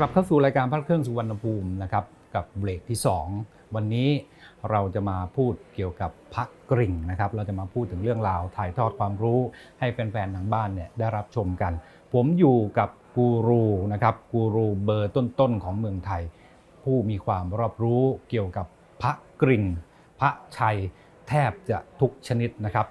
กลับเข้าสู่รายการพักเครื่องสุวรรณภูมินะครับกับเบรกที่ 2 วันนี้เราจะมาพูดเกี่ยวกับพักกริ่งนะครับเราจะมาพูดถึงเรื่องราวถ่ายทอดความรู้ให้แฟนๆทางบ้านเนี่ยได้รับชมกัน ผมอยู่กับกูรูนะครับกูรูเบอร์ต้นๆของเมืองไทย ผู้มีความรอบรู้เกี่ยวกับพระกริ่ง พระชัยแทบจะทุกชนิดนะครับ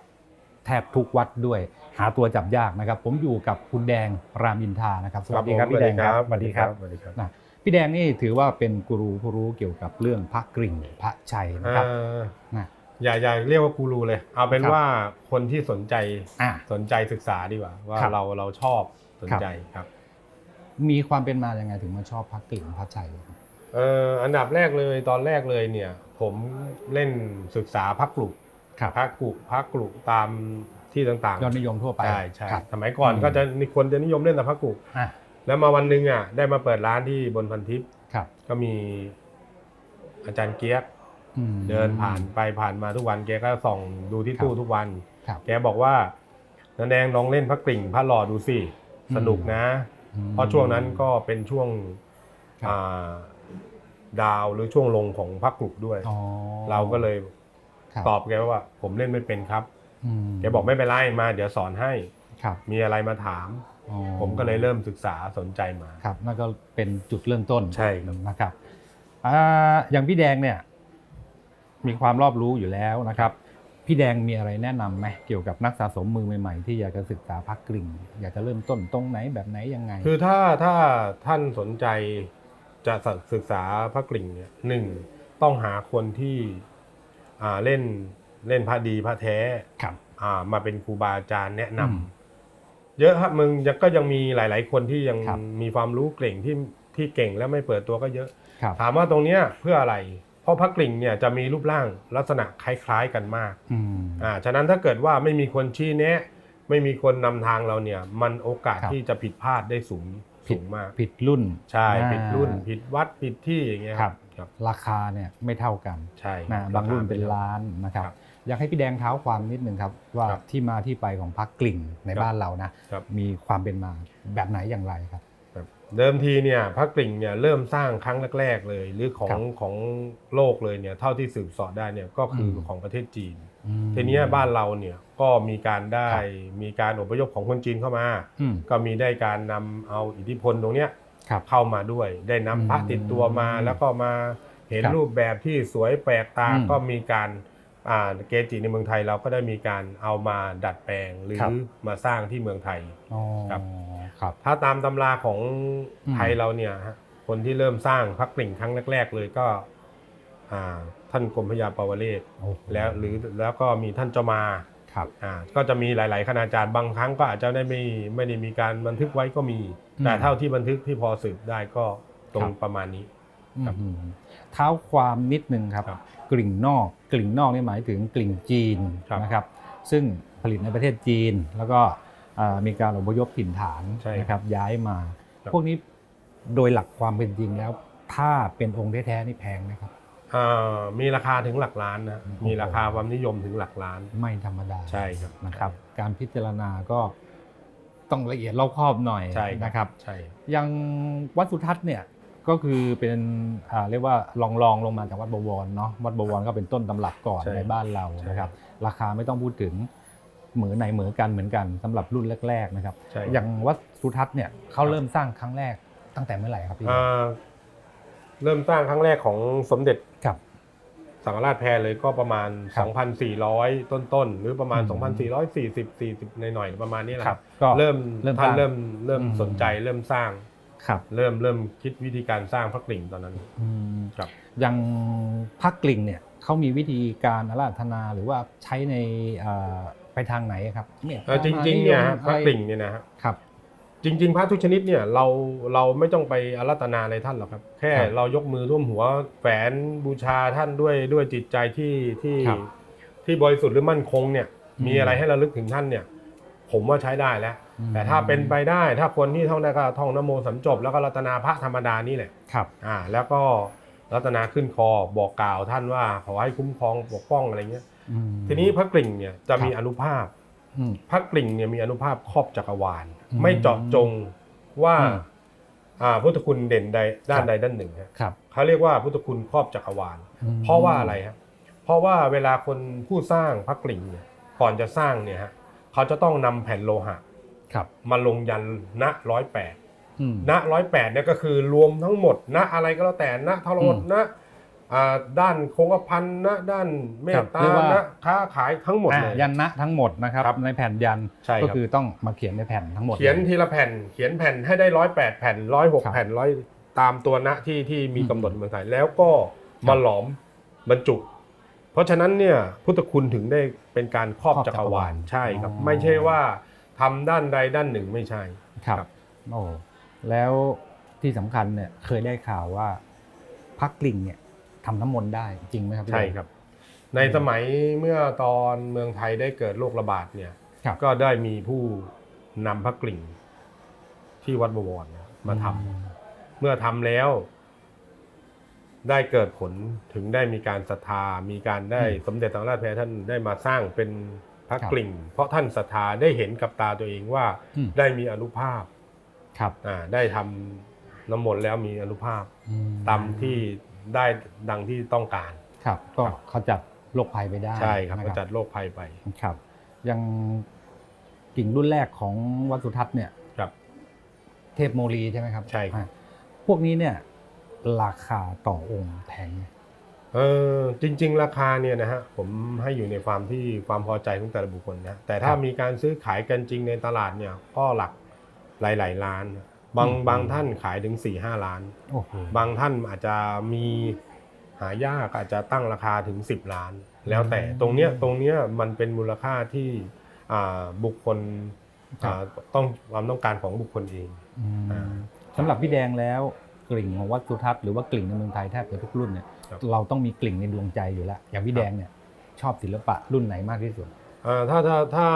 แทบทุกวัดด้วย หาตัวจับยากนะครับ ผมอยู่กับคุณแดงรามอินทรานะครับสวัสดีครับผมพี่แดงครับสวัสดีครับสวัสดีครับนะพี่แดงนี่ถือว่าเป็นกูรูผู้รู้เกี่ยวกับเรื่องพระกริ่งพระชัยนะครับอ่านะอย่าอย่าเรียกว่ากูรูเลย เอาเป็นครับว่าคนที่สนใจอะสนใจศึกษาดีกว่า ว่าครับเราเราชอบสนครับใจครับ มีความเป็นมายังไงถึงมาชอบพระกริ่งพระชัยเอ่ออันดับแรกเลยตอนแรกเลยเนี่ย ผมเล่นศึกษาพักกลุกครับพักกลุกพักกลุกตาม ที่ต่างๆยอดนิยมทั่วไปใช่ใช่ครับสมัยก่อนอืมก็จะมีคนจะนิยมเล่นแต่พักกลุกอะแล้วมาวันหนึ่งอะได้มาเปิดร้านที่บนพันทิพย์ครับก็มีอาจารย์เกียกอืมเดินผ่านไปผ่านมาทุกวันแกก็ส่องดูที่ครับตู้ทุกวันครับแกบอกว่านันแดงลองเล่นพระกริ่งพระหล่อดูสิอืมสนุกนะอืมเพราะช่วงนั้นก็เป็นช่วงครับอ่าดาวหรือช่วงลงของพระกรุด้วยอ๋อเราก็เลยครับตอบแกว่าผมเล่นไม่เป็นครับม แกบอกไม่เป็นไรมาเดี๋ยวสอนให้ครับมีอะไรมาถามอ๋อผมก็เลยเริ่มศึกษาสนใจมาครับนั่นก็เป็นจุดเริ่มต้นใช่ครับนะครับอ่าอย่างพี่แดงเนี่ย มีความรอบรู้อยู่แล้วนะครับ พี่แดงมีอะไรแนะนำไหมเกี่ยวกับนักสะสมมือใหม่ๆ ที่อยากจะศึกษาพักกริ่ง อยากจะเริ่มต้นตรงไหนแบบไหนยังไง คือถ้าถ้าท่านสนใจจะศึกษาพระกริ่งเนี่ยหนึ่งต้องหาคนที่อ่าเล่น เล่นพระดีพระแท้ครับ อ่ามาเป็นครูบาอาจารย์แนะนำอืมเยอะครับมึงยังก็ยังมีหลาย ๆ คนที่ยังครับมีความรู้เก่งที่ที่เก่งแล้วไม่เปิดตัวก็เยอะ ครับ ถามว่าตรงเนี้ยเพื่ออะไร เพราะพระกริ่งเนี่ยจะมีรูปร่างลักษณะคล้ายๆกันมาก อืม อ่า ฉะนั้นถ้าเกิดว่าไม่มีคนชี้แนะ ไม่มีคนนำทางเราเนี่ย มันโอกาสครับ ที่จะผิดพลาดได้สูงผิดสูงมาก ผิดรุ่น ใช่อ่าผิดรุ่น ผิดวัด ผิดที่อย่างเงี้ยครับ ครับ ราคาเนี่ยไม่เท่ากันใช่นะบางรุ่นเป็นล้านนะครับ ครับ อยากให้พี่แดงเท้าความนิดนึงครับ ว่าครับที่มาที่ไปของพักกลิ่งในครับบ้านเรานะครับ มีความเป็นมาแบบไหนอย่างไรครับ ครับเดิมทีเนี่ยพระกริ่งเนี่ยเริ่มสร้างครั้งแรก ๆ เลย หรือของครับของโลกเลยเนี่ยเท่าที่สืบเสอบได้เนี่ยก็คืออม ของประเทศจีน อืม ทีเนี้ยบ้านเราเนี่ยก็มีการได้ครับ มีการอพยพของคนจีนเข้ามา อืมก็มีได้การนำเอาอิทธิพลตรงเนี้ยครับ เข้ามาด้วย ได้นำพระอืมติดตัวมาแล้วก็มาเห็นครับรูปแบบที่สวยแปลกตาอืมก็มีการอ่า เกจิในเมืองไทยเราก็ได้มีการเอามาดัดแปลงหรือครับมาสร้างที่เมืองไทยอ๋อครับครับ ถ้าตามตำราของอืมไทยเราเนี่ยฮะคนที่เริ่มสร้างพระกริ่งครั้งแรก ๆ เลยก็อ่าท่านกรมพระยาปาวเรศโอ้โหแล้วหรือแล้วก็มีท่านเจ้ามาครับอ่าก็จะมีหลาย ๆ คณาจารย์บางครั้งก็อาจจะได้ไม่ไม่ได้มีการบันทึกไว้ก็มีอืมแต่เท่าที่บันทึกที่พอสืบได้ก็ตรงครับประมาณนี้ครับอืมเท้าความนิดนึงครับครับ กลิ่งนอก กลิ่งนอกนี่หมายถึงกลิ่งจีนครับนะครับ ซึ่งผลิตในประเทศจีน แล้วก็อ่ามีการอพยพถิ่นฐานใช่นะครับย้ายมาครับพวกนี้โดยหลักความเป็นจริงแล้ว ถ้าเป็นองค์แท้ๆนี่แพงไหมครับอ่ามีราคาถึงหลักล้านนะโอ้โหมีราคาความนิยมถึงหลักล้าน ไม่ธรรมดาใช่ครับนะครับ การพิจารณาก็ต้องละเอียดรอบคอบหน่อยใช่นะครับใช่อย่างวัดสุทัศน์เนี่ย ก็คือเป็นอ่าเรียกว่าลองลองลงมาจากวัดบวรเนาะวัดบวรก็เป็นต้นตำรับก่อนใช่ในบ้านเราใช่ นะครับ ราคาไม่ต้องพูดถึงเหมือไหนเหมือกันเหมือนกันสำหรับรุ่นแรก ๆ นะครับ ใช่อย่างวัดสุทัศน์เนี่ยเขาครับเริ่มสร้างครั้งแรกตั้งแต่เมื่อไหร่ครับพี่อ่าเริ่มสร้างครั้งแรกของสมเด็จครับ สังฆราชแพรเลยก็ประมาณ ครับ2,400 ต้นๆ หรือประมาณ อืม 2,440 40หน่อยๆประมาณนี้แหละครับ ก็ เริ่มเริ่มท่านสร้างเริ่มเริ่มอืม สนใจเริ่มสร้าง ครับเริ่มเริ่มคิดวิธีการสร้างพระกริ่งตอนนั้นอืมครับอย่างพักกลิ่งเนี่ยเขามีวิธีการอาราธนาหรือว่าใช้ในอ่าไปทางไหนครับเนี่ยเอ่อจริงๆเนี่ยฮะมพระกริ่งเนี่ยนะฮะครับ จริง ๆ พระทุกชนิดเนี่ยเราเราไม่ต้องไปอารัตนาอะไรท่านหรอกครับ แค่ครับเรายกมือร่วมหัวแฝนบูชาท่านด้วยด้วยจิตใจที่ที่ครับที่บริสุทธิ์หรือมั่นคงเนี่ยอืมมีอะไรให้ระลึกถึงท่านเนี่ย ผมว่าใช้ได้แล้วอืมแต่ถ้าเป็นไปได้ถ้าคนที่ท่องได้ก็ท่องนโมสามจบ แล้วก็รัตนาพระธรรมดานี่แหละครับอ่าแล้วก็รัตนาขึ้นคอบอกกล่าวท่านว่าขอให้คุ้มครองปกป้องอะไรเงี้ยอืมทีนี้พระกริ่งเนี่ยจะมีครับอนุภาพอืมพระกริ่งเนี่ยมีอนุภาพครอบจักรวาลอืมไม่เจาะจงว่าอืมอ่าพุทธคุณเด่นใดด้าครันบใดด้านหนึ่งฮะครับเขาเรียกว่าพุทธคุณครอบจักรวาลอืมเพราะว่าอะไรครับเพราะว่าเวลาคนผู้สร้างพระกลิ่งเนี่ยก่อนจะสร้างเนี่ยฮะ เขาจะต้องนำแผ่นโลหะครับมาลงยันณร้อยแปดอืมณร้อยแปดเนี่ยก็คือรวมทั้งหมด ณอะไรก็แล้วแต่ณทรหดอืมณอ่าด้านคงกระพันณด้านเมครัตบตาเรียกว่าณค้าขายทั้งหมดอ่าเลยยันนะทั้งหมดนะครับครับในแผ่นยันใช่ครับก็คือต้องมาเขียนในแผ่นทั้งหมด เขียนลทีละแผ่นเขียนแผ่นให้ได้ร้อยแปดแผ่นร้อยหกครับแผ่นร้อยตามตัวณที่ที่มีอืมกำหนดเมืองไทยแล้วก็ครัมาบหลอมบรรจุเพ ราะฉะนั้นเนี่ยพุทธคุณถึงได้เป็นการครอบครอบจัจักกรวาวราลลใช่ครับ อ๋อ ไม่ใช่ว่าทำด้านใดด้านหนึ่งไม่ใช่ ครับครับโอ้แล้วที่สำคัญเนี่ยเคยได้ข่าวว่าพักกลิ่งเนี่ยทำน้ำมนต์ได้จริงไหมครับพี่ ใช่ครับ ในสมัยเมื่อตอนเมืองไทยได้เกิดโรคระบาดเนี่ยครับ ก็ได้มีผู้นำพระกลิ่งที่วัดบวรเนี่ยมาทำ อืม เมื่อทำแล้ว ได้เกิดผลถึงได้มีการศรัทธา มีการได้สมเด็จพระราชแพรท่านได้มาสร้างเป็นพระกลิ่ง เพราะท่านศรัทธาได้เห็นกับตาตัวเองว่าอืมได้มีอนุภาพครับอ่าได้ทำน้ำมนต์แล้วมีอนุภาพอืตามที่ได้ดังที่ต้องการครับ ก็ครับเขาจัดโรคภัยไปได้ใช่ครับนะก็จัดโรคภัยไปครับอยังกิ่งรุ่นแรกของวัดสุทัศน์เนี่ยครับ เทพโมลีใช่ไหมครับใช่ครับอ่าพวกนี้เนี่ย ราคาต่อองค์แพงไหมเออจริง ๆ ราคาเนี่ยนะฮะผมให้อยู่ในความที่ความพอใจของแต่ละบุคคลนะแต่ถ้ามีการซื้อขายกันจริงในตลาดเนี่ยก็หลักหลาย ๆ ล้าน บางบางท่านขายถึง4ี่ห้าล้านโอ้โหบางท่านอาจจะมีหายากอาจจะตั้งราคาถึง 10 ล้าน แล้วแต่อืมตรงเนี้ยตรงเนี้ยมันเป็นมูลค่าที่อ่าบุคคลครับอ่าต้องความต้องการของบุคคลเองอืมอ่าสำหรับพี่แดงแล้ว กลิ่งของวัดสุทัศน์หรือว่ากลิ่งในเมืองไทยแทบจะทุกรุ่นเนี่ยครับเราต้องมีกลิ่งในดวงใจอยู่แล้วอย่างพี่แดงเนี่ยชอบศิลปะรุ่นไหนมากที่สุดอ่าถ้าถ้าถ้า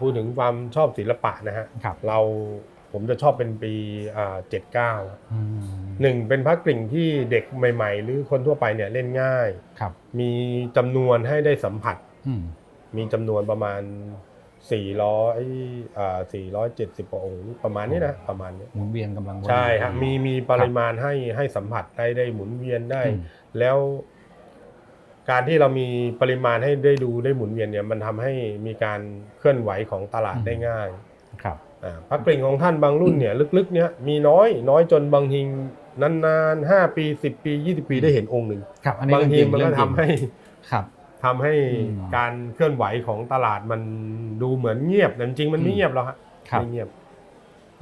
พูดถึงความชอบศิลปะนะฮะครับเราผมจะชอบเป็นปีอ่าเจ็ดเก้าอืมหนึ่งเป็นพระกริ่งที่เด็กใหม่ ๆ หรือคนทั่วไปเนี่ยเล่นง่ายครับมีจำนวนให้ได้สัมผัสอืมมีจำนวนประมาณ 400อ่า470กว่าองค์ประมาณนี้นะประมาณนี้หมุนเวียนกำลังพอดีใช่ฮะมีมีปริมาณให้ให้สัมผัสได้ได้หมุนเวียนได้อืมแล้ว การที่เรามีปริมาณให้ได้ดูได้หมุนเวียนเนี่ยมันทำให้มีการเคลื่อนไหวของตลาดได้ง่ายครับอ่าพระกริ่งของท่านบางรุ่นเนี่ยลึกๆ เนี่ยมีน้อยน้อยจนบางทีนานๆห้าปีสิบปียี่สิบปีได้เห็นองค์หนึ่งครับอันนี้บางเรื่องทีจริงมันก็เรื่องจริทำงให้ครับ ทำให้อืมการเคลื่อนไหวของตลาดมันดูเหมือนเงียบแต่จริงๆมันไม่อืมเงียบหรอกฮะครับ ไม่เงียบ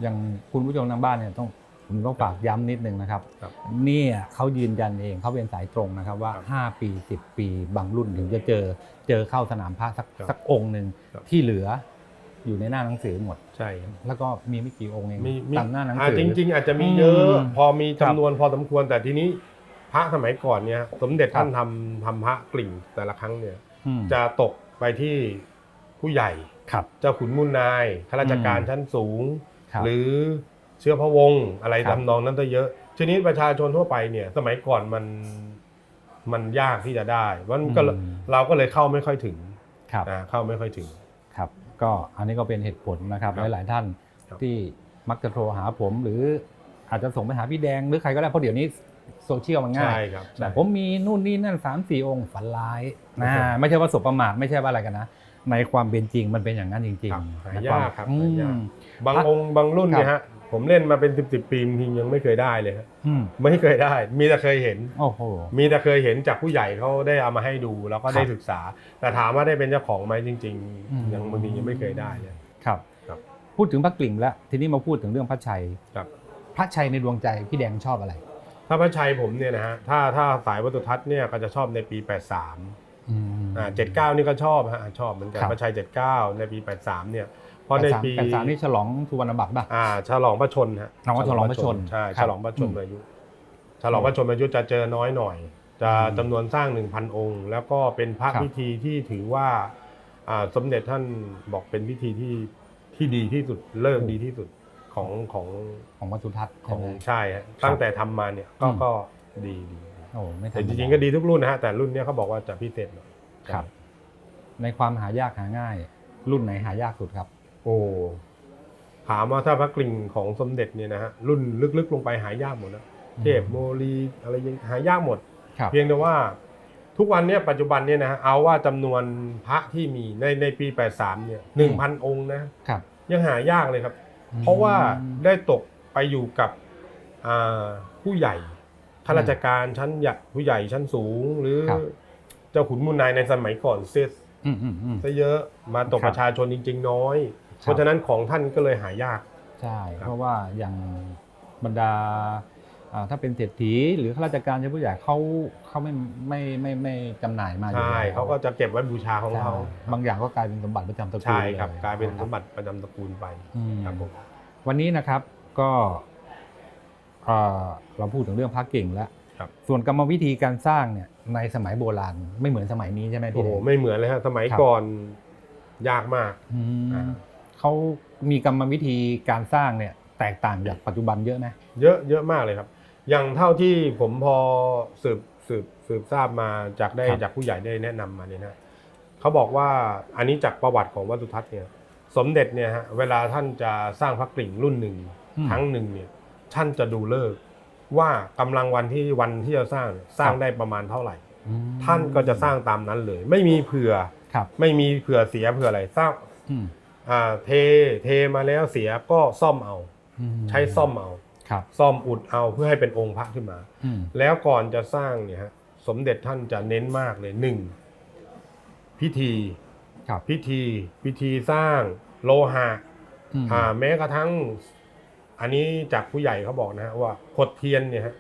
อย่างคุณผู้ชมทางบ้านเนี่ยต้องผมต้องฝากย้ำนิดนึงนะครับครับเนี่ยเขายืนยันเองเขาเป็นสายตรงนะครับว่าครับ5ปี 10 ปีบางรุ่นถึงจะเจอเจอเข้าสนามพระสักครับสักองค์หนึ่งครับ ที่เหลืออยู่ในหน้าหนังสือหมด ใช่ครับแล้วก็มีไม่กี่องค์เองมีมีตามหน้าหนังอ่าสือ จริง ๆ อาจจะมีอืมเยอะพอมีครัจำบนวนพอสมควรแต่ทีนี้ พระสมัยก่อนเนี่ยสมเด็จครับท่านทำทำพระกลิ่งแต่ละครั้งเนี่ยอืมจะตกไปที่ผู้ใหญ่ครับเจ้าขุนมุนนายข้าราชการอืมชั้นสูงครับหรือเชื้อพระวงศ์อะไรครับทำนองนั้นจะเยอะทีนี้ประชาชนทั่วไปเนี่ย สมัยก่อนมันมันยากที่จะได้มันก็เลยอืมเราก็เลยเข้าไม่ค่อยถึงครับอ่าเข้าไม่ค่อยถึงครับ ก็อันนี้ก็เป็นเหตุผลนะครับครับหลายๆท่านครับที่มักจะโทรหาผมหรืออาจจะส่งไปหาพี่แดงหรือใครก็ได้เพราะเดี๋ยวนี้ โซเชียลมันง่ายใช่ครับแต่ใช่ผมมีนู่นนี่นั่นสามสี่องค์ฝันร้ายครันะบผมไม่ใช่ว่าสบประมาทไม่ใช่ว่าอะไรกันนะ ในความเป็นจริงมันเป็นอย่างนั้นจริงครับๆหานะยากครับอืหายากมบางพระองค์บางรุ่นครับเนี่ยฮะผมเล่นมาเป็นสิบสิบปีบางทียังไม่เคยได้เลยฮะอืมไม่เคยได้ มีแต่เคยเห็นโอ้โหมีแต่เคยเห็นจากผู้ใหญ่เขาได้เอามาให้ดู แล้วก็ครับได้ศึกษา แต่ถามว่าได้เป็นเจ้าของไหมจริงอืมๆยังบางทียังไม่เคยได้เลยครับครับพูดถึงพระกลิ่งแล้วทีนี้มาพูดถึงเรื่องพระชัยครับพระชัยในดวงใจพี่แดงชอบอะไร ถ้าพระชัยผมเนี่ยนะฮะถ้าถ้าสายวัตถุทัศน์เนี่ยก็จะชอบในปี 83อืมอ่า79นี่ก็ชอบฮะชอบเหมือนกันครับพระชัย79ในปี 83เนี่ยเพราะในปีแปดสามนี่ฉลองสุวรรณบัตรป่ะอ่าฉลองพระชนฮะอ๋อฉลองพระชนใช่ครับฉลองพระชนอืมอายุ ฉลองพระชนอายุจะเจอน้อยหน่อย จะอืมจำนวนสร้าง1,000องค์ แล้วก็เป็นพระครับพิธีที่ถือว่าอ่าสมเด็จท่านบอกเป็นพิธีที่ที่ดีที่สุดเลิกดีที่สุด ของของของวัดสุทัศน์ขใช่องไหมใช่ฮะตั้งแต่ทำมาเนี่ยก็อืม ก็ดีดีโอ้ไม่ธรแต่รมจดาริงๆก็ดีทุกรุ่นนะฮะแต่รุ่นเนี้ยเขาบอกว่าจะพิเศษหน่อยครับ ในความหายากหาง่าย รุ่นไหนหายากสุดครับ โอ้ถามว่าถ้าพระกลิ่งของสมเด็จเนี่ยนะฮะรุ่นลึกๆลงไปหายากหมดนะเทพโมลีอะไรยังหายากหมด ครับ เพียงแต่ว่าทุกวันเนี้ปัจจุบันเนี่ยนะฮะเอาว่าจำนวนพระที่มีในในปี 83เนี่ยหนึ่งพันองค์นะครับ ยังหายากเลยครับ เพราะว่าได้ตกไปอยู่กับอ่าผู้ใหญ่ข้าราชการชั้นใหญ่ผู้ใหญ่ชั้นสูง หรือครับเจ้าขุนมูลนายในสมัยก่อนเสียอืมอืมอืมซะเยอะมาตกครับประชาชนจริง ๆ น้อยครับเพราะฉะนั้นของท่านก็เลยหายากใช่ครับเพราะว่าอย่างบรรดาอ่า ถ้าเป็นเศรษฐีหรือข้าราชการชั้นผู้ใหญ่เขาเขาไม่ไม่ไม่ไม่จำหน่ายมาอยู่ใช่แล้วเขาก็จะเก็บไว้บูชาของใช่เขาบางอย่างก็กลายเป็นสมบัติประจำตระกูลใช่ครับลกลายเป็นสมบัติประจำตระกูลไปอืมครับผมวันนี้นะครับก็เอ่อเราพูดถึงเรื่องพระเก่งแล้วครับส่วนกรรมวิธีการสร้างเนี่ยในสมัยโบราณไม่เหมือนสมัยนี้ใช่ไหมโอ้พี่โหแดงไม่เหมือนเลยฮะสมัยครับก่อนยากมากอืมอ่าเขามีกรรมวิธีการสร้างเนี่ยแตกต่างจากปัจจุบันเยอะไหมเยอะเยอะมากเลยครับ อย่างเท่าที่ผมพอสืบสืบสืบทราบมาจากได้จากผู้ใหญ่ได้แนะนำมาเนี่ยนะเขาบอกว่าอันนี้จากประวัติของวัดสุทัศน์เนี่ย สมเด็จเนี่ยฮะเวลาท่านจะสร้างพระกลิ่งรุ่นหนึ่งอืม ครั้งหนึ่งเนี่ยท่านจะดูเลิกษ์ว่ากำลังวันที่วันที่จะสร้างเนี่ยสร้างครับได้ประมาณเท่าไหร่ อืมท่านก็จะสร้างตามนั้นเลย ไม่มีเผื่อครับไม่มีเผื่อเสียเผื่ออะไรสร้างอืมอ่าเทเทมาแล้วเสียก็ซ่อมเอา อืมใช้ซ่อมเอาครับ ซ่อมอุดเอาเพื่อให้เป็นองค์พระขึ้นมาอืมแล้วก่อนจะสร้างเนี่ยฮะสมเด็จท่านจะเน้นมากเลยหนึ่งพิธีครับพิธีพิธีสร้างโลหะอืมอ่าแม้กระทั่ง อันนี้จากผู้ใหญ่เขาบอกนะฮะว่าขดเทียนเนี่ยฮะ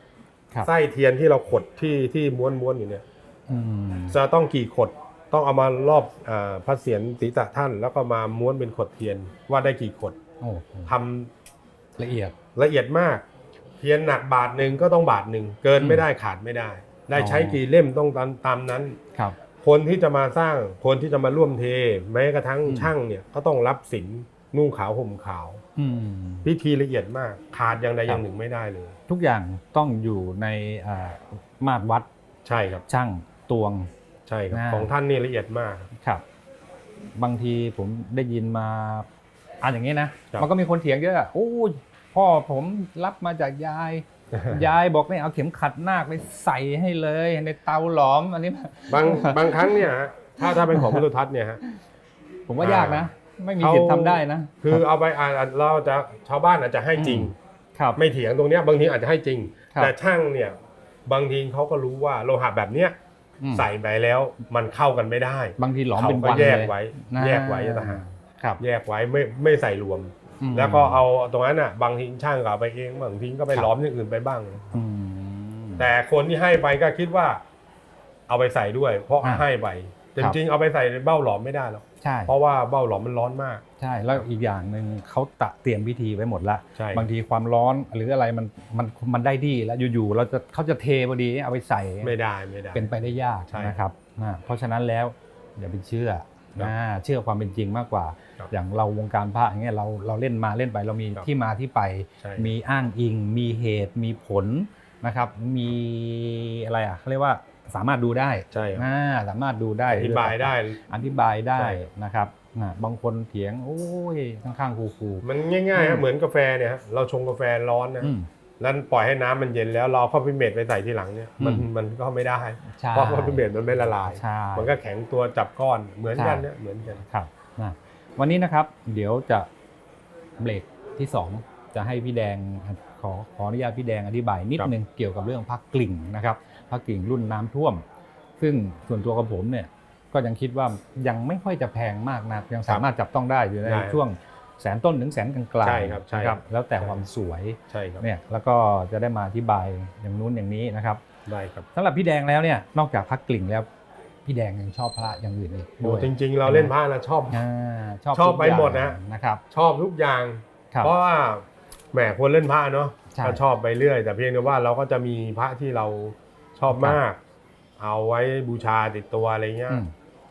ครับไส้เทียนที่เราขดที่ที่ม้วนม้วนอยู่เนี่ยอืมจะต้องกี่ขดต้องเอามารอบอาพระเศียรศีรษะท่าน แล้วก็มาม้วนเป็นขดเทียนว่าได้กี่ขดโอ้โหทำ ละเอียดละเอียดมาก เทียนหนักบาทหนึ่งก็ต้องบาทหนึ่งเกินอืมไม่ได้ขาดไม่ได้ ได้อ๋อใช้กี่เล่มต้องตามตามนั้นครับ คนที่จะมาสร้างคนที่จะมาร่วมเท แม้กระทั่งอืมช่างเนี่ยก็ต้องรับศีลนุ่งขาวห่มขาวอืมพิธีละเอียดมากขาดอย่างใดครับอย่างหนึ่งไม่ได้เลย ทุกอย่างต้องอยู่ในอ่ามาตรวัดใช่ครับช่างตวงใช่ครับน่าของท่านนี่ละเอียดมากครับ บางทีผมได้ยินมาอ่านอย่างนี้นะครับมันก็มีคนเถียงเยอะโอ้ย พ่อผมรับมาจากยาย ยายบอกเนี่ยเอาเข็มขัดนาคไปใส่ให้เลยในเตาหลอมอันนี้บางบางครั้งเนี่ยฮะถ้าถ้าเป็นของพระสุทัศน์เนี่ยฮะผมว่ายากนะ ไม่มีสิทธิ์ทำได้นะคือเอาไปอ่านเราจะชาวบ้านอาจจะให้จริงครับไม่เถียงตรงเนี้ยบางทีอาจจะให้จริงครับแต่ช่างเนี่ยบางทีเขาก็รู้ว่าโลหะแบบเนี้ยอืมใส่ไปแล้วมันเข้ากันไม่ได้ บางทีหลอมเขาเป็นก็วันแยเลยกไว้นะแยกไว้ต่างหากครับแยกไว้ไม่ไม่ใส่รวมอืม แล้วก็เอาตรงนั้นอะบางทีช่างก็เอาไปเองบางทีก็ไปครับล้อมอย่างอื่นไปบ้างอืมแต่คนที่ให้ไปก็คิดว่า เอาไปใส่ด้วย เพราะอ่าให้ไปแต่ครัจบริงๆเอาไปใส่ในเบ้าหลอมไม่ได้หรอกใช่เพราะว่าเบ้าหลอมมันร้อนมาก ใช่แล้วอีกอย่างหนึ่งเขาตะเตรียมพิธีไว้หมดละใช่บางทีความร้อนหรืออะไรมันมันมันได้ที่แล้วอยู่ๆเราจะเขาจะเทพอดีเอาไปใส่ไม่ได้ไม่ได้เป็นไปได้ยากใช่นะครับอ่าเพราะฉะนั้นแล้วอย่าไปเชื่อ ครับอ่าเชื่อความเป็นจริงมากกว่า ครับอย่างเราวงการพระอย่างเงี้ยเราเราเล่นมาเล่นไปเรามีครับที่มาที่ไป ใช่ มีอ้างอิง มีเหตุ มีผลนะครับมีอะไรอะเขาเรียกว่าสามารถดูได้ใช่ครับอ่าสามารถดูได้ อธิบายได้ อธิบายได้ใช่ นะครับอ่าบางคนเถียง โอ้ยข้างๆคูๆมันง่ายๆอืฮะมเหมือนกาแฟเนี่ยฮะเราชงกาแฟร้อนนะอืม แล้วปล่อยให้น้ำมันเย็นแล้วเราเข้าพิเมตไปใส่ทีหลังเนี่ยมันอืมมันก็ไม่ได้ใช่เพราะว่าพิเมตมันไม่ละลายใช่มันก็แข็งตัวจับก้อนเหมือนกันใช่เนี่ยเหมือนกันครับนะวันนี้นะครับเดี๋ยวจะเบรกที่สองจะให้พี่แดงขอขออนุญาตพี่แดงอธิบายนิดครับนึงเกี่ยวกับเรื่องพักกลิ่งนะครับพักกลิ่งรุ่นน้ำท่วม ซึ่งส่วนตัวกับผมเนี่ยก็ยังคิดว่ายังไม่ค่อยจะแพงมากนะยังสามารถจับต้องได้อยู่ในได้ช่วง แสนต้นถึงแสนกลางๆใช่ครับใช่นะครับ แล้วแต่ความสวยใช่ครับเนี่ยแล้วก็จะได้มาอธิบายอย่างนู้นอย่างนี้นะครับได้ครับสำหรับพี่แดงแล้วเนี่ยนอกจากพักกลิ่งแล้วพี่แดงยังชอบพระอย่างอื่นอีกโอ้ด้วยจริง ๆ เราเล่นผ้านะชอบอ่าชอบชอบทุกไปอย่างหมดนะนะครับ ชอบทุกอย่างครับเพราะว่าแหมคนเล่นผ้าเนาะใช่ก็ชอบไปเรื่อย แต่เพียงแต่ว่าเราก็จะมีพระที่เราชอบมาก เอาไว้บูชาติดตัวอะไรเงี้ยอืม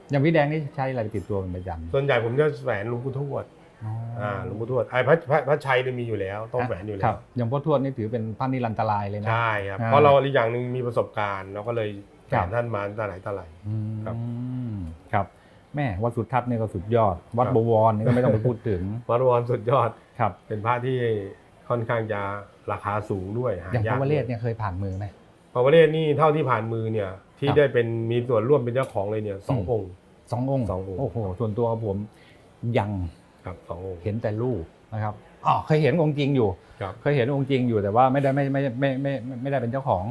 อย่างพี่แดงนี่ใช้อะไรติดตัวเป็นประจำส่วนใหญ่ผมจะแหวนหลวงปู่ทวด อ๋อออ่าหลวงปู่ทวดไอ้พระพระพระชัยเนี่ยมีอยู่แล้วต้องแหวนอยู่คแล้รับวอย่างพ่อทวดนี่ถือเป็นพระนิรันตรายเลยนะ ใช่ครับอ่าเพราะเราอีกอย่างหนึ่งมีประสบการณ์เราก็เลยครัถาบ มท่านมาตั้งแต่ไหนแต่ไร อืมครับครับแม่วัดสุทัศน์เนี่ยก็สุดยอด วัดครับ บวรนี่ก็ไม่ต้องไปพูดถึงวัดวรสุดยอดครับ เป็นพระที่ค่อนข้างจะราคาสูงด้วยหาอย่างพยากระวเรศด้วยเนี่ยเคยผ่านมือไหม พระวเรศนี่เท่าที่ผ่านมือเนี่ยที่ครับ ได้เป็นมีส่วนร่วมเป็นเจ้าของเลยเนี่ยสองอืมองค์ สององค์สององค์ โอ้โหส่วนตัวผมยัง ครับสององค์ เห็นแต่รูปนะครับอ๋อเคยเห็นองค์จริงอยู่ ครับ เคยเห็นองค์จริงอยู่แต่ว่าไม่ได้ไม่ไม่ไม่ไม่ไม่ไม่ได้เป็นเจ้าของ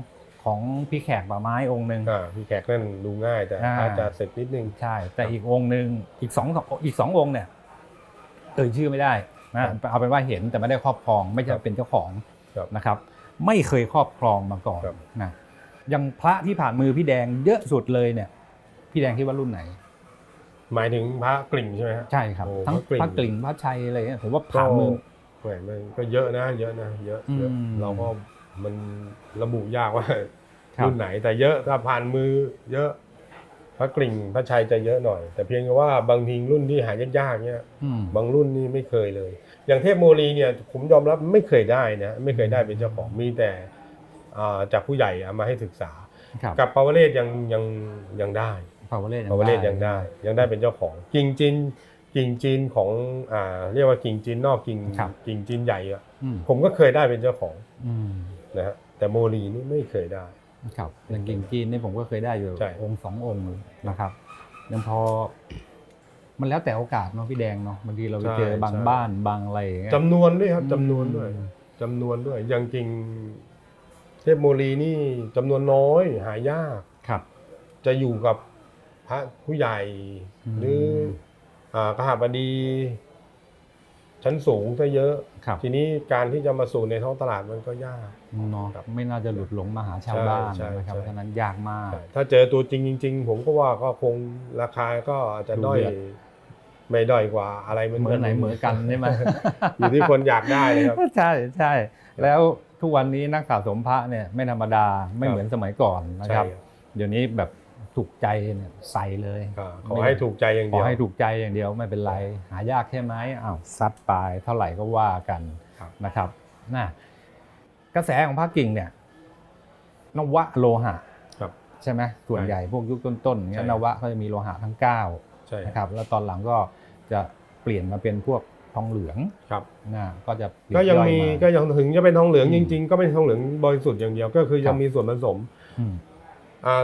ของพี่แขกป่าไม้องค์หนึ่ง อ่าพี่แขกนั่นดูง่ายแต่อ่า อาจจะเสร็จนิดนึง ใช่ แต่อีกองค์หนึ่งอีกสองอีกสององค์เนี่ยเอ่ยชื่อไม่ได้นะครับเอาเป็นว่าเห็นแต่ไม่ได้ครอบครอง ไม่ใช่ครับเป็นเจ้าของครับนะครับ ไม่เคยครอบครองมาก่อนครับ นะยังพระที่ผ่านมือพี่แดงเยอะสุดเลยเนี่ย พี่แดงคิดว่ารุ่นไหน หมายถึงพระกลิ่งใช่ไหมฮะ ใช่ครับโอ้ทั้งพระกลิ่ง พระกลิ่งพระชัยอะไรเนี่ยผมว่าผ่านมือ แหมมันก็เยอะนะ เยอะนะเยอะเยอะอืมเราก็มันระบุยากว่าครับ รุ่นไหนแต่เยอะถ้าผ่านมือ เยอะพระกลิ่งพระชัยจะเยอะหน่อย แต่เพียงแต่ว่าบางทีรุ่นที่หายากๆเนี่ย อืม บางรุ่นนี่ไม่เคยเลย อย่างเทพโมลีเนี่ยผมยอมรับไม่เคยได้นะไม่เคยได้เป็นเจ้าของมีแต่อ่าจากผู้ใหญ่เอามาให้ศึกษา ครับ กับปาวเรศยังยังยังได้ ปาวเรศปาวเรศยังได้ ยังได้เป็นเจ้าของกิ่งจีนกิ่งจีนของอ่าเรียกว่ากิ่งจีนนอกกิ่งครับกิ่งจีนใหญ่อะอืมผมก็เคยได้เป็นเจ้าของอืมนะฮะแต่โมลีนี่ไม่เคยได้ครับอย่างกิ่งจีนนี่ผมก็เคยได้อยู่ใช่องค์สององค์นะครับยังพอ มันแล้วแต่โอกาสเนาะพี่แดงเนาะบางทีเราไปเจอบางบ้านบางอะไรอย่างเงี้ยจำนวนด้วยครับอืมจำนวนด้วยจำนวนด้วยอย่างจริงเทพโมลีนี่จำนวนน้อยหายากครับ จะอยู่กับ พระผู้ใหญ่อืมหรืออ่ากหาบดี ชั้นสูงซะเยอะ ครับทีนี้การที่จะมาสู่ในท้องตลาดมันก็ยาก เนาะครับไม่น่าจะหลุดหลงมาหาชาวบ้านใช่ใช่นะครับใช่ เพราะฉะนั้นยากมาก ถ้าเจอตัวจริงจริง ๆ ผมก็ว่าก็คงราคาก็อาจจะดูด้อยเดือด ไม่ด้อยกว่าอะไรมันเหมือนไหนเหมือนกันใช่ไหม อยู่ที่คนอยากได้เลยครับ ใช่ใช่แล้วทุกวันนี้นักสะสมพระเนี่ยไม่ธรรมดาไม่ครับเหมือนสมัยก่อนนะใช่ครับครับ เดี๋ยวนี้แบบ ถูกใจเนี่ยใส่เลยก็ขอให้ถูกใจอย่างขเดีอยว ให้ถูกใจอย่างเดียวไม่เป็นไร หายากใช่ไหมอ้าวซัดไปเท่าไหร่ก็ว่ากันครับนะครับน่ะกระแสของพระกิ่งเนี่ยนวะโลหะครับใช่ไหมส่วนใหญ่พวกยุคต้นๆเงี้ใช่ยนวะก็จะมีโลหะทั้ง9ใช่นะครับแล้วตอนหลังก็จะเปลี่ยนมาเป็นพวกทองเหลืองครับ นะก็จะปลีก็ยังมีอมาก็ยังถึงจะเป็นทองเหลืองอืจมริง ๆ ก็เป็นทองเหลืองบริสุทธิ์อย่างเดียวก็คือยัคงรับ มีส่วนผสม อืมอ่า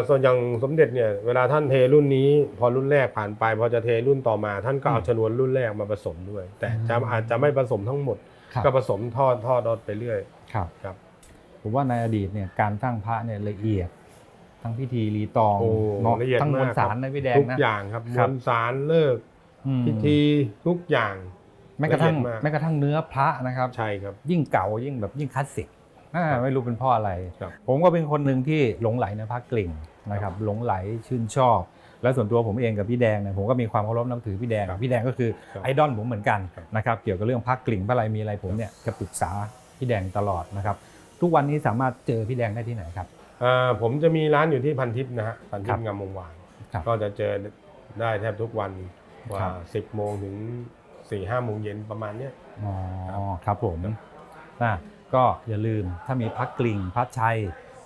ส่วนอย่างสมเด็จเนี่ยเวลาท่านเทรุ่นนี้ พอรุ่นแรกผ่านไป พอจะเทรุ่นต่อมา ท่านก็เอาอืมชนวนรุ่นแรกมาผสมด้วย แต่จะอืมอาจจะไม่ผสมทั้งหมดครับก็ผสมทอดทอดทอดไปเรื่อยครับครับผมว่าในอดีตเนี่ยการสร้างพระเนี่ยละเอียด ทั้งพิธีรีตองโอ้เนาะละเอียดทั้งมวลมากสารครับในพี่แดงทุกนะอย่างครับมครับวลสารเลิกอืมพิธีทุกอย่างแม้กระทั่งละเอียดมากแม้กระทั่งเนื้อพระนะครับใช่ครับยิ่งเก่ายิ่งแบบยิ่งคลาสสิก อ่าครับไม่รู้เป็นเพราะอะไร ครับ ผมก็เป็นคนหนึ่งที่หลงไหลในพระกลิ่งนะครับหลงไหลชื่นชอบ และส่วนตัวผมเองกับพี่แดงเนี่ยผมก็มีความเคารพนับถือพี่แดง ครับพี่แดงก็คือครับไอดอลผมเหมือนกันครับ นะครับเกี่ยวกับเรื่องพระกลิ่งพระอะไรมีอะไรผมเนี่ยจะปรึกษาพี่แดงตลอดนะครับทุกวันนี้สามารถเจอพี่แดงได้ที่ไหนครับ อ่าผมจะมีร้านอยู่ที่พันทิพย์นะฮะพันทิครัพบย์งามวงวานครับก็จะเจอได้แทบทุกวันว่าครับสิบโมงถึงสี่ห้าโมงเย็นประมาณเนี้ย อ๋อครับผมนะ ก็อย่าลืมถ้ามีพระกลิ่งพระชัย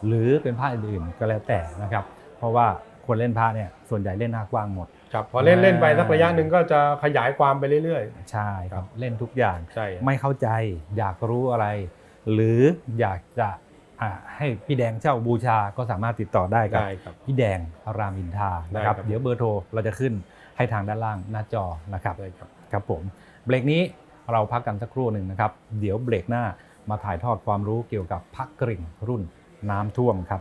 หรือเป็นพระอื่นๆก็แล้วแต่นะครับ เพราะว่าคนเล่นพระเนี่ยส่วนใหญ่เล่นหน้ากว้างหมด ครับพอเล่นอ่าเล่นไปสักระยะหนึ่งก็จะขยายความไปเรื่อย ใช่ครับเล่นทุกอย่างๆใช่ ไม่เข้าใจอยากรู้อะไร หรืออยากจะอ่าให้พี่แดงเช่าบูชาก็สามารถติดต่อได้กับ ได้ครับ พี่แดงรามอินทรานะครับได้ครับ เดี๋ยวเบอร์โทรเราจะขึ้นให้ทางด้านล่างหน้าจอนะครับ ได้ครับ ครับผม เบรกนี้เราพักกันสักครู่หนึ่งนะครับ เดี๋ยวเบรกหน้า มาถ่ายทอดความรู้เกี่ยวกับพักกริ่งรุ่นน้ำท่วมครับ